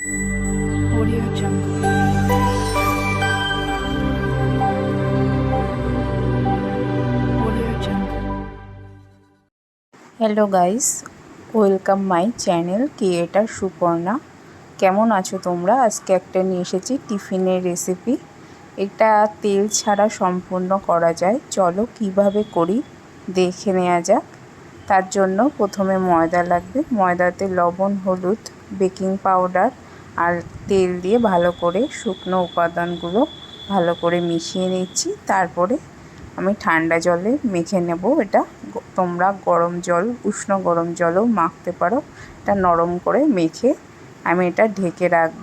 Audio Jungle. Hello guys welcome my channel creator Suparna কেমন আছো তোমরা? আজকে একটা নিয়ে এসেছি টিফিনের রেসিপি এটা তেল ছাড়া সম্পূর্ণ করা যায়। চলো কীভাবে করি দেখে নেওয়া যাক। তার জন্য প্রথমে ময়দা লাগবে। ময়দাতে লবণ, হলুদ, বেকিং পাউডার আর তেল দিয়ে ভালো করে শুকনো উপাদানগুলো ভালো করে মিশিয়ে নিচ্ছি। তারপরে আমি ঠান্ডা জলে মেখে নেব এটা। তোমরা গরম জল, উষ্ণ গরম জলও মাখতে পারো। এটা নরম করে মেখে আমি এটা ঢেকে রাখব।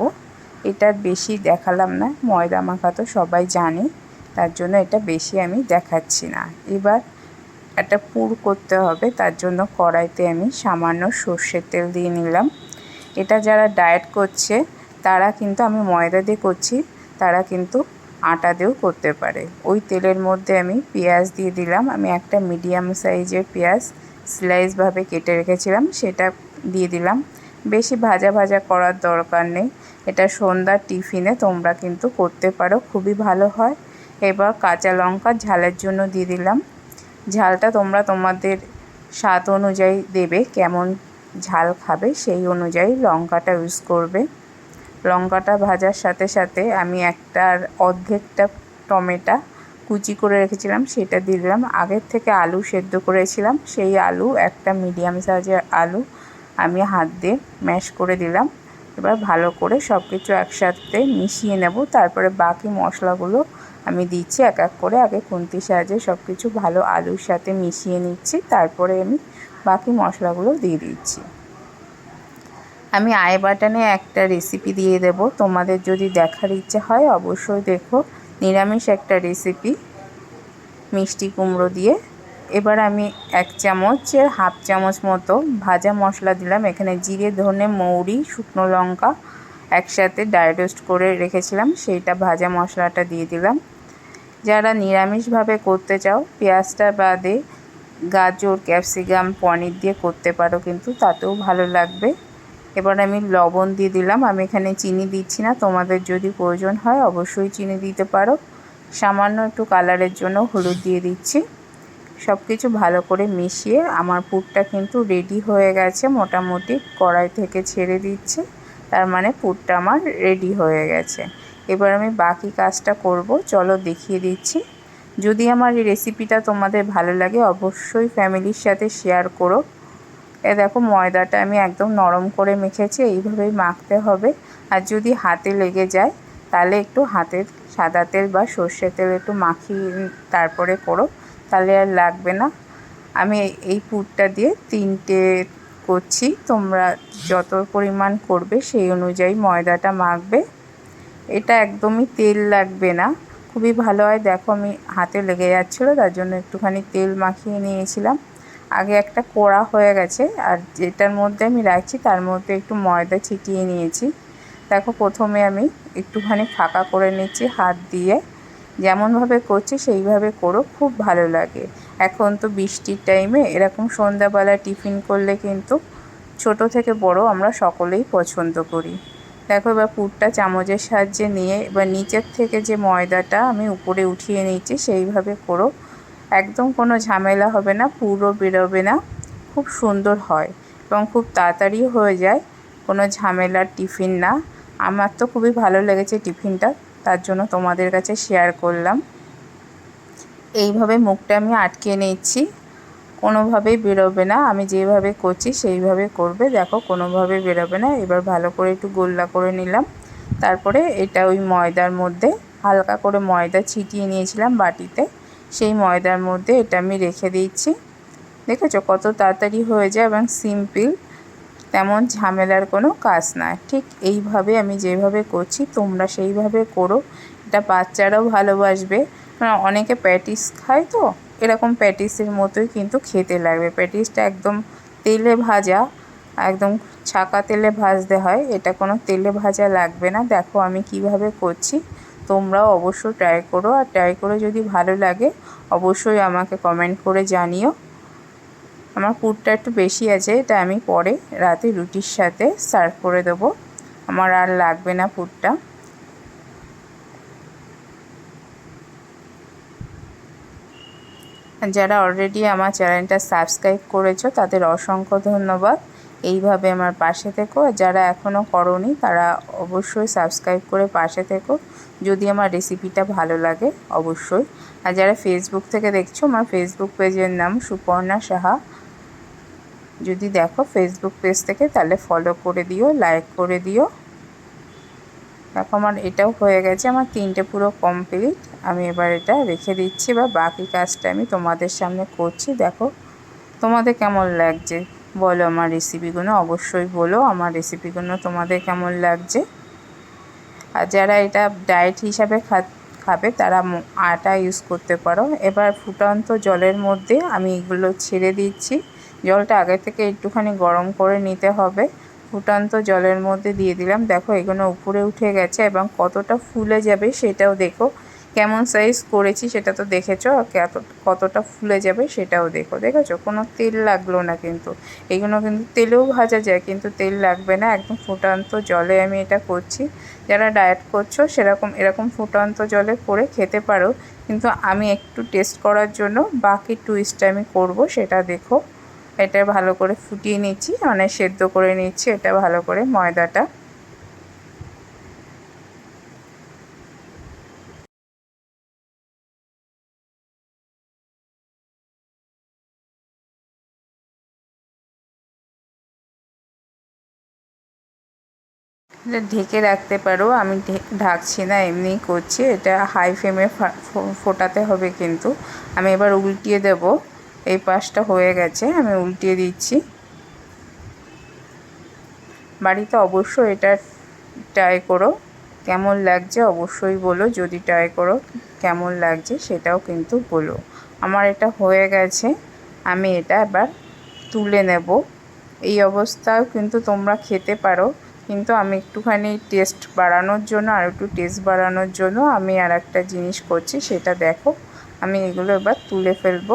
এটা বেশি দেখালাম না, ময়দা মাখা তো সবাই জানে, তার জন্য এটা বেশি আমি দেখাচ্ছি না। এবার একটা পুর করতে হবে, তার জন্য কড়াইতে আমি সামান্য সর্ষের তেল দিয়ে নিলাম। এটা যারা ডায়েট করছে, তারা কিন্তু আমি ময়দা দিয়ে করছি, তারা কিন্তু আটা দিয়েও করতে পারে। ওই তেলের মধ্যে আমি পেঁয়াজ দিয়ে দিলাম। আমি একটা মিডিয়াম সাইজের পেঁয়াজ স্লাইসভাবে কেটে রেখেছিলাম, সেটা দিয়ে দিলাম। বেশি ভাজা ভাজা করার দরকার নেই। এটা সন্ধ্যার টিফিনে তোমরা কিন্তু করতে পারো, খুবই ভালো হয়। এবার কাঁচা লঙ্কা ঝালের জন্য দিয়ে দিলাম। ঝালটা তোমরা তোমাদের স্বাদ অনুযায়ী দেবে, কেমন ঝাল খাবে, সেই অনুযায়ী লঙ্কাটা ইউজ করবে। লঙ্কাটা ভাজার সাথে সাথে আমি একটা অর্ধেকটা টমেটো কুচি করে রেখেছিলাম, সেটা দিলাম। আগের থেকে আলু সেদ্ধ করেছিলাম, সেই আলু, একটা মিডিয়াম সাইজের আলু আমি হাত দিয়ে ম্যাশ করে দিলাম। এবার ভালো করে সব কিছু একসাথে মিশিয়ে নেব। তারপরে বাকি মশলাগুলো আমি দিচ্ছি, এক এক করে আগে খুন্তির সাহায্যে সব কিছু ভালো আলুর সাথে মিশিয়ে নিচ্ছি। তারপরে আমি বাকি মশলাগুলো দিয়ে দিচ্ছি। আমি আই বাটনে একটা রেসিপি দিয়ে দেব। তোমাদের যদি দেখার ইচ্ছে হয়, অবশ্যই দেখো, নিরামিষ একটা রেসিপি মিষ্টি কুমড়ো দিয়ে। এবার আমি এক চামচের হাফ চামচ মতো ভাজা মশলা দিলাম। এখানে জিরে, ধনে, মৌরি, শুকনো লঙ্কা একসাথে ড্রাই করে রেখেছিলাম। সেইটা ভাজা মশলাটা দিয়ে দিলাম। যারা নিরামিষভাবে করতে চাও, পেঁয়াজটা বাদে গাজর, ক্যাপসিকাম, পনির দিয়ে করতে পারো কিন্তু তাতেও ভালো লাগবে। এবার আমি লবণ দিয়ে দিলাম। আমি এখানে চিনি দিচ্ছি না। তোমাদের যদি প্রয়োজন হয় অবশ্যই চিনি দিতে পারো। সামান্য একটু কালারের জন্য হলুদ দিয়ে দিচ্ছি। সব কিছু ভালো করে মিশিয়ে আমার পুরটা কিন্তু রেডি হয়ে গেছে। মোটামুটি কড়াই থেকে ছেড়ে দিচ্ছে। তার মানে পুরটা আমার রেডি হয়ে গেছে। এবার আমি বাকি কাজটা করব। চলো দেখিয়ে দিচ্ছি। যদি আমার এই রেসিপিটা তোমাদের ভালো লাগে, অবশ্যই ফ্যামিলির সাথে শেয়ার করো। এ দেখো, ময়দাটা আমি একদম নরম করে মেখেছি, এইভাবেই মাখতে হবে। আর যদি হাতে লেগে যায়, তাহলে একটু হাতের সাদা তেল বা সর্ষের তেল একটু মাখিয়ে তারপরে করো, তাহলে আর লাগবে না। আমি এই- এই পুরটা দিয়ে তিনটে করছি, তোমরা যত পরিমাণ করবে সেই অনুযায়ী ময়দাটা মাখবে। এটা একদমই তেল লাগবে না। খুবই ভালো হয়। দেখো আমি হাতে লেগে যাচ্ছিল, তার জন্য একটুখানি তেল মাখিয়ে নিয়েছিলাম। আগে একটা কোড়া হয়ে গেছে, আর যেটার মধ্যে আমি রাখছি তার মধ্যে একটু ময়দা ছিটিয়ে নিয়েছি। দেখো প্রথমে আমি একটুখানি ফাঁকা করে নিচ্ছি হাত দিয়ে। যেমনভাবে করছি সেইভাবে করো, খুব ভালো লাগে। এখন তো বৃষ্টির টাইমে এরকম সন্ধ্যাবেলা টিফিন করলে কিন্তু ছোট থেকে বড় আমরা সকলেই পছন্দ করি। দেখো এবার পুরটা চামচের সাহায্যে নিয়ে, এবার নিচের থেকে যে ময়দাটা আমি উপরে উঠিয়ে নিচ্ছি সেইভাবে করো। একদম কোনো ঝামেলা হবে না, পুরো বেরোবে না। খুব সুন্দর হয় এবং খুব তাড়াতাড়ি হয়ে যায়, কোনো ঝামেলার টিফিন না। আমার তো খুবই ভালো লেগেছে টিফিনটা, তার জন্য তোমাদের কাছে শেয়ার করলাম। এইভাবে মুখটা আমি আটকে নিচ্ছি কোনোভাবেই বেরোবে না। আমি যেভাবে করছি সেইভাবে করবে। দেখো কোনোভাবে বেরোবে না। এবার ভালো করে একটু গোল্লা করে নিলাম। তারপরে এটা ওই ময়দার মধ্যে হালকা করে ময়দা ছিটিয়ে নিয়েছিলাম বাটিতে। সেই ময়দার মধ্যে এটা আমি রেখে দিচ্ছি। দেখেছ কত তাড়াতাড়ি হয়ে যায় এবং সিম্পল, তেমন ঝামেলার কোনো কাজ না ঠিক এইভাবে আমি যেভাবে করছি, তোমরা সেইভাবে করো। এটা বাচ্চারাও ভালোবাসবে। অনেকে প্যাটিস খায় তো। এরকম প্যাটিসের মতোই কিন্তু খেতে লাগবে। প্যাটিসটা একদম তেলে ভাজা, একদম ছাকা তেলে ভাজতে হয়। এটা কোনো তেলে ভাজা লাগবে না। দেখো আমি কীভাবে করছি। তোমরাও অবশ্য ট্রাই করো। আর ট্রাই করে যদি ভালো লাগে, অবশ্যই আমাকে কমেন্ট করে জানিও। আমার পুরটা একটু বেশি আছে, এটা আমি পরে রাতে রুটির সাথে সার্ভ করে দেবো। আমার আর লাগবে না পুরটা। যারা অলরেডি আমার চ্যানেলটা সাবস্ক্রাইব করেছ, তাদের অসংখ্য ধন্যবাদ। এইভাবে আমার পাশে থেকো। আর যারা এখনও করনি, তারা অবশ্যই সাবস্ক্রাইব করে পাশে থেকো। যদি আমার রেসিপিটা ভালো লাগে, অবশ্যই। আর যারা ফেসবুক থেকে দেখছ, আমার ফেসবুক পেজের নাম সুপর্ণা সাহা। যদি দেখো ফেসবুক পেজ থেকে, তাহলে ফলো করে দিও লাইক করে দিও। দেখো আমার এটাও হয়ে গেছে, আমার তিনটে পুরো কমপ্লিট আমি এবার এটা রেখে দিচ্ছি বা বাকি কাজটা আমি তোমাদের সামনে করছি। দেখো তোমাদের কেমন লাগছে? বলো আমার রেসিপিগুলো অবশ্যই বলো আমার রেসিপিগুলো তোমাদের কেমন লাগছে? আর যারা এটা ডায়েট হিসাবে খাবে তারা আটা ইউজ করতে পারো। এবার ফুটন্ত জলের মধ্যে আমি এগুলো ছেড়ে দিচ্ছি। জলটা আগে থেকে একটুখানি গরম করে নিতে হবে। ফুটন্ত জলের মধ্যে দিয়ে দিলাম। দেখো, এগুলো উপরে উঠে গেছে এবং কতটা ফুলে যাবে সেটাও দেখো। কেমন সাইজ করেছি সেটা তো দেখেছ? কতটা ফুলে যাবে সেটাও দেখো। দেখেছ? কোনো তেল লাগল না কিন্তু। এগুলো কিন্তু তেলেও ভাজা যায়, কিন্তু তেল লাগবে না। একদম ফুটান্ত জলে আমি এটা করছি। যারা ডায়েট করছ, সেরকম, এরকম ফুটান্ত জলে করে খেতে পারো। কিন্তু আমি একটু টেস্ট করার জন্য বাকি টুইস্টটা আমি করব, সেটা দেখো। এটা ভালো করে ফুটিয়ে নিচ্ছি মানে সেদ্ধ করে নিচ্ছি, এটা ভালো করে ময়দাটা। ঢেকে রাখতে পারো, আমি ঢাকছি না, এমনি করছি, এটা হাই ফ্লেমে ফোটাতে হবে কিন্তু। আমি এবার উল্টিয়ে দেব। এই পাশটা হয়ে গেছে, আমি উল্টিয়ে দিচ্ছি। বাড়িতে অবশ্যই এটা ট্রাই করো। কেমন লাগছে অবশ্যই বলো, যদি ট্রাই করো কেমন লাগছে সেটাও কিন্তু বলো। আমার এটা হয়ে গেছে, আমি এটা এবার তুলে নেব। এই অবস্থাও কিন্তু তোমরা খেতে পারো, কিন্তু আমি একটুখানি টেস্ট বাড়ানোর জন্য আর একটু টেস্ট বাড়ানোর জন্য আমি আর একটা জিনিস করছি, সেটা দেখো। আমি এগুলো এবার তুলে ফেলব।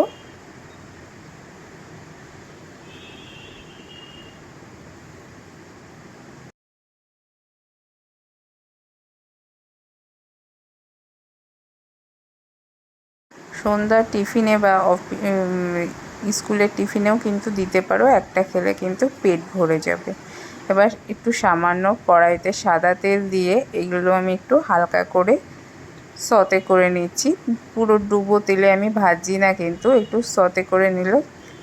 সন্ধ্যার টিফিনে বা স্কুলের টিফিনেও কিন্তু দিতে পারো। একটা খেলে কিন্তু পেট ভরে যাবে। এবার একটু সামান্য কড়াইতে সাদা তেল দিয়ে এগুলো আমি একটু হালকা করে সতে করে নিচ্ছি। পুরো ডুবো তেলে আমি ভাজি না, কিন্তু একটু সতে করে নিলে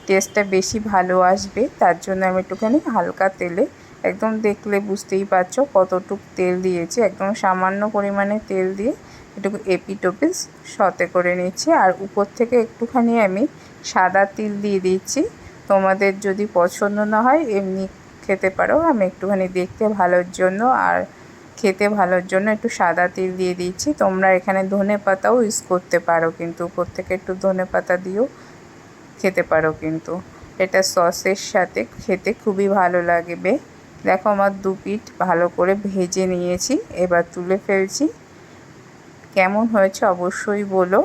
টেস্টটা বেশি ভালো আসবে। তার জন্য আমি একটুখানি হালকা তেলে, একদম দেখলে বুঝতেই পারছ কতটুক তেল দিয়েছি। একদম সামান্য পরিমাণে তেল দিয়ে একটু এপিটোপিস সতে করে নিচ্ছি আর উপর থেকে একটুখানি আমি সাদা তিল দিয়ে দিচ্ছি তোমাদের যদি পছন্দ না হয়, এমনি খেতে পারো। আমি একটুখানি দেখতে ভালোর জন্য আর খেতে ভালোর জন্য একটু সাদা তিল দিয়ে দিচ্ছি তোমরা এখানে ধনে পাতাও ইউজ করতে পারো, কিন্তু উপর থেকে একটু ধনে পাতা দিয়েও খেতে পারো কিন্তু। এটা সসের সাথে খেতে খুবই ভালো লাগবে। দেখো আমার দু পিঠ ভালো করে ভেজে নিয়েছি, এবার তুলে ফেলছি। কেমন হয়েছে অবশ্যই বলো।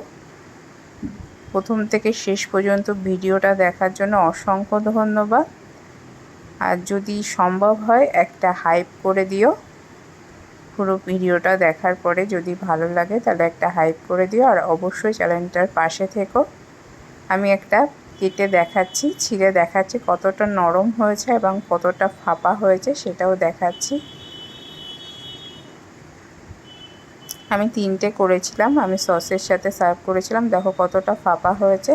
প্রথম থেকে শেষ পর্যন্ত ভিডিওটা দেখার জন্য অসংখ্য ধন্যবাদ। আর যদি সম্ভব হয়, একটা হাইপ করে দিও। পুরো ভিডিওটা দেখার পরে যদি ভালো লাগে, তাহলে একটা হাইপ করে দিও। আর অবশ্যই চ্যানেলটার পাশে থেকো। আমি একটা কেটে দেখাচ্ছি, ছিঁড়ে দেখাচ্ছি কতটা নরম হয়েছে এবং কতটা ফাঁপা হয়েছে সেটাও দেখাচ্ছি। আমি তিনটে করেছিলাম আমি সসের সাথে সার্ভ করেছিলাম। দেখো কতটা ফাঁপা হয়েছে।